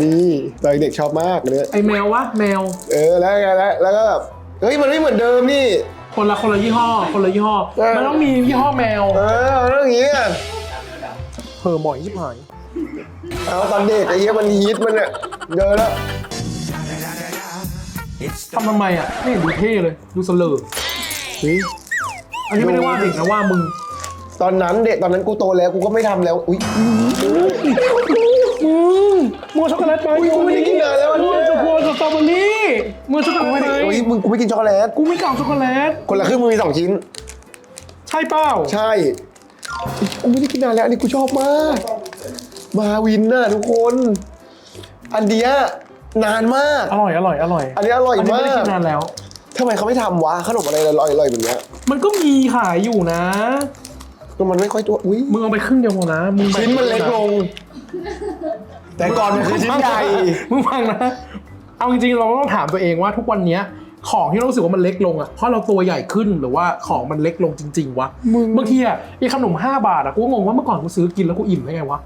นี่ตอนเด็กชอบมากเลยไอแมววะแมว เออแล้วไงแล้วแล้วก็แบบเฮ้ยมันไม่เหมือนเดิมนี่ คนละคนละยี่ห้อ คนละยี่ห้อ เออ มันต้องมียี่ห้อแมว เออแล้วอย่างเงี้ยเผลอหมอยยิบหายเอาตอนเด็กไอ้เหี้ยมันฮิตมันเนี่ยเดินแล้วทำทำไมอะไม่เห็นดูเท่เลย ดูเสลอเฮ้ยอันนี้ไม่ได้ว่าเด็กนะว่ามึง ตอนนั้นเด็กตอนนั้นกูโตแล้วกูก็ไม่ทำแล้วอุ้ยมึง มัวช็อกโกแลตไหมอุ๊ยกูไม่ได้กินนานแล้วอันเนี้มัยวช็อกโกแลตสตรอเบอรี่มัวช็อกโกกูแลไม่ตได้ไหมอุ้ยมึงกูไม่กินช็อกโกแลต กูไม่กล่าวช็อกโกแลต คนละครึ่งมึงมีสองชิ้น ใช่เปล่าใช่ กูไม่ได้กินนานแล้ว อันนี้กูชอบมาก มาวินน่ะทุกคน อันเนี้ยนานมาก อร่อยอร่อยอร่อยอันนี้อร่อยอันนี้มาไม่ได้กกินนานแล้ว ทำไมเขาไม่ทำวะ ขนมอะไรอร่อยอร่อยแบบเนี้ยมันก็มีขายอยู่นะก็มันไม่ค่อยตัว อุ้ยมึงเอาไปครึ่งเดียวพอนะมึงชิ้นมันเล็กลง แต่ก่อนมันคือชิ้นใหญ่มึงฟังนะ เอาจริงๆเราต้องถามตัวเองว่าทุกวันเนี้ยของที่เรารู้สึกว่ามันเล็กลงอะเพราะเราตัวใหญ่ขึ้นหรือว่าของมันเล็กลงจริง ๆ วะมึงบางทีอะไอ้ขนม 5 บาทอะกูก็งงว่าเมื่อก่อนกูซื้อกินแล้วกูอิ่มได้ไงวะ